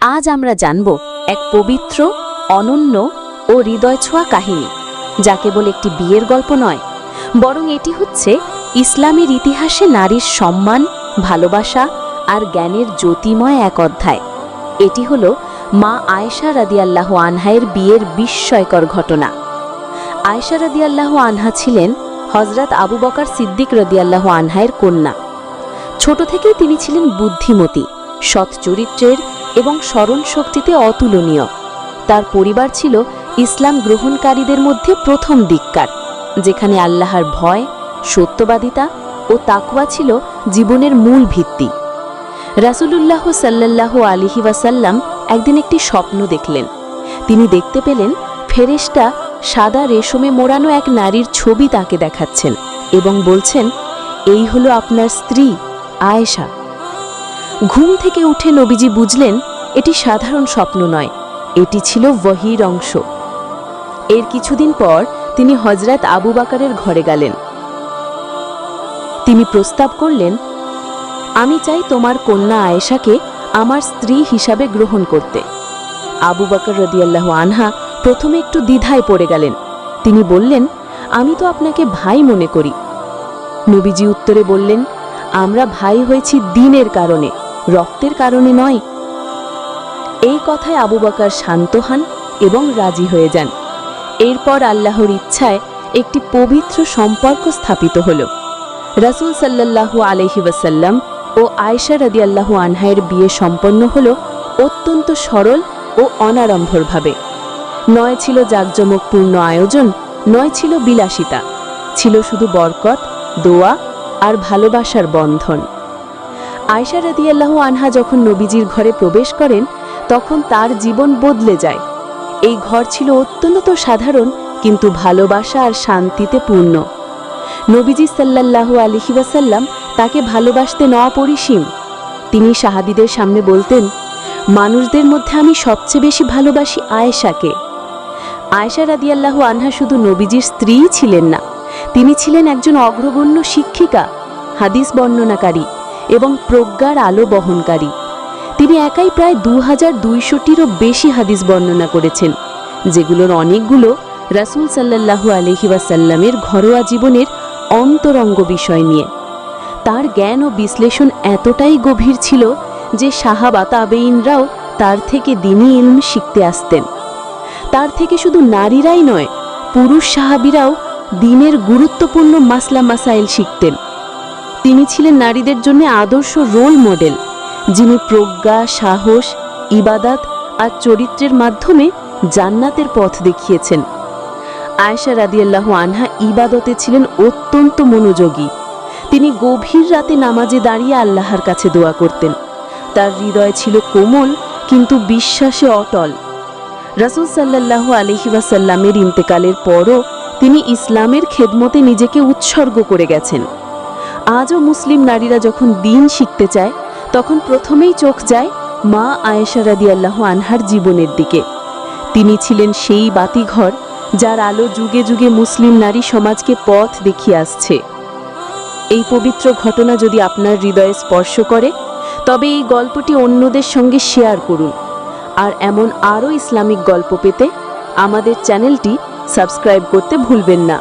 আজ আমরা জানব এক পবিত্র, অনন্য ও হৃদয় ছোঁয়া কাহিনী, যা কেবল একটি বিয়ের গল্প নয়, বরং এটি হচ্ছে ইসলামের ইতিহাসে নারীর সম্মান, ভালোবাসা আর জ্ঞানের জ্যোতিময় এক অধ্যায়। এটি হল মা আয়েশা রাদিয়াল্লাহ আনহায়ের বিয়ের বিস্ময়কর ঘটনা। আয়েশা রাদিয়াল্লাহ আনহা ছিলেন হজরত আবু বকার সিদ্দিক রদিয়াল্লাহ আনহায়ের কন্যা। ছোট থেকেই তিনি ছিলেন বুদ্ধিমতী, সৎ চরিত্রের এবং স্মরণ শক্তিতে অতুলনীয়। তার পরিবার ছিল ইসলাম গ্রহণকারীদের মধ্যে প্রথম দিককার, যেখানে আল্লাহর ভয়, সত্যবাদিতা ও তাকুয়া ছিল জীবনের মূল ভিত্তি। রাসূলুল্লাহ সাল্লাল্লাহু আলিহি ওয়াসাল্লাম একদিন একটি স্বপ্ন দেখলেন। তিনি দেখতে পেলেন ফেরেশতা সাদা রেশমে মোড়ানো এক নারীর ছবি তাকে দেখাচ্ছেন এবং বলছেন, এই হলো আপনার স্ত্রী আয়েশা। ঘুম থেকে উঠে নবীজি বুঝলেন, এটি সাধারণ স্বপ্ন নয়, এটি ছিল ওয়াহির অংশ। এর কিছুদিন পর তিনি হজরত আবু বাকারের ঘরে গেলেন। তিনি প্রস্তাব করলেন, আমি চাই তোমার কন্যা আয়েশাকে আমার স্ত্রী হিসাবে গ্রহণ করতে। আবু বাকর রদিয়াল্লাহ আনহা প্রথমে একটু দ্বিধায় পড়ে গেলেন। তিনি বললেন, আমি তো আপনাকে ভাই মনে করি। নবীজি উত্তরে বললেন, আমরা ভাই হয়েছি দিনের কারণে। রক্তের কারণে নয়। এই কথায় আবু বকর শান্ত হন এবং রাজি হয়ে যান। এরপর আল্লাহর ইচ্ছায় একটি পবিত্র সম্পর্ক স্থাপিত হল। রাসূল সাল্লাল্লাহু আলহি ওয়াসাল্লাম ও আয়েশা রাদিয়াল্লাহু আনহায়ের বিয়ে সম্পন্ন হল অত্যন্ত সরল ও অনাড়ম্বরভাবে। নয় ছিল জাঁকজমকপূর্ণ আয়োজন, নয় ছিল বিলাসিতা। ছিল শুধু বরকত, দোয়া আর ভালোবাসার বন্ধন। আয়সা রাদিয়াল্লাহু আনহা যখন নবীজির ঘরে প্রবেশ করেন, তখন তার জীবন বদলে যায়। এই ঘর ছিল অত্যন্ত সাধারণ, কিন্তু ভালোবাসা আর শান্তিতে পূর্ণ। নবীজি সাল্লাল্লাহু আলহি ওয়াসাল্লাম তাকে ভালোবাসতেন অপরিসীম তিনি সাহাবিদের সামনে বলতেন, মানুষদের মধ্যে আমি সবচেয়ে বেশি ভালোবাসি আয়েশাকে। আয়েশা রাদিয়াল্লাহু আনহা শুধু নবীজির স্ত্রীই ছিলেন না, তিনি ছিলেন একজন অগ্রগণ্য শিক্ষিকা, হাদিস বর্ণনাকারী। এবং প্রজ্ঞার আলো বহনকারী। তিনি একাই প্রায় দু হাজার দুইশোটিরও বেশি হাদিস বর্ণনা করেছেন, যেগুলোর অনেকগুলো রাসূল সাল্লাল্লাহু আলহি ওয়াসাল্লামের ঘরোয়া জীবনের অন্তরঙ্গ বিষয় নিয়ে। তার জ্ঞান ও বিশ্লেষণ এতটাই গভীর ছিল যে সাহাবা তাবেইনরাও তার থেকে দিনই ইলম শিখতে আসতেন। তার থেকে শুধু নারীরাই নয়, পুরুষ সাহাবিরাও দিনের গুরুত্বপূর্ণ মাসলা মাসাইল শিখতেন। তিনি ছিলেন নারীদের জন্য আদর্শ রোল মডেল, যিনি প্রজ্ঞা, সাহস, ইবাদাত আর চরিত্রের মাধ্যমে জান্নাতের পথ দেখিয়েছেন। আয়েশা রাদিয়াল্লাহ আনহা ইবাদতে ছিলেন অত্যন্ত মনোযোগী। তিনি গভীর রাতে নামাজে দাঁড়িয়ে আল্লাহর কাছে দোয়া করতেন। তার হৃদয় ছিল কোমল, কিন্তু বিশ্বাসে অটল। রাসূল সাল্লাল্লাহু আলহি ওয়াসাল্লামের ইন্তেকালের পরও তিনি ইসলামের খেদমতে নিজেকে উৎসর্গ করে গেছেন। আজও মুসলিম নারীরা যখন দিন শিখতে চায়, তখন প্রথমেই চোখ যায় মা আয়েশা রাদিয়াল্লাহ আনহার জীবনের দিকে। তিনি ছিলেন সেই বাতিঘর যার আলো যুগে যুগে মুসলিম নারী সমাজকে পথ দেখিয়ে আসছে। এই পবিত্র ঘটনা যদি আপনার হৃদয়ে স্পর্শ করে, তবে এই গল্পটি অন্যদের সঙ্গে শেয়ার করুন। আর এমন আরও ইসলামিক গল্প পেতে আমাদের চ্যানেলটি সাবস্ক্রাইব করতে ভুলবেন না।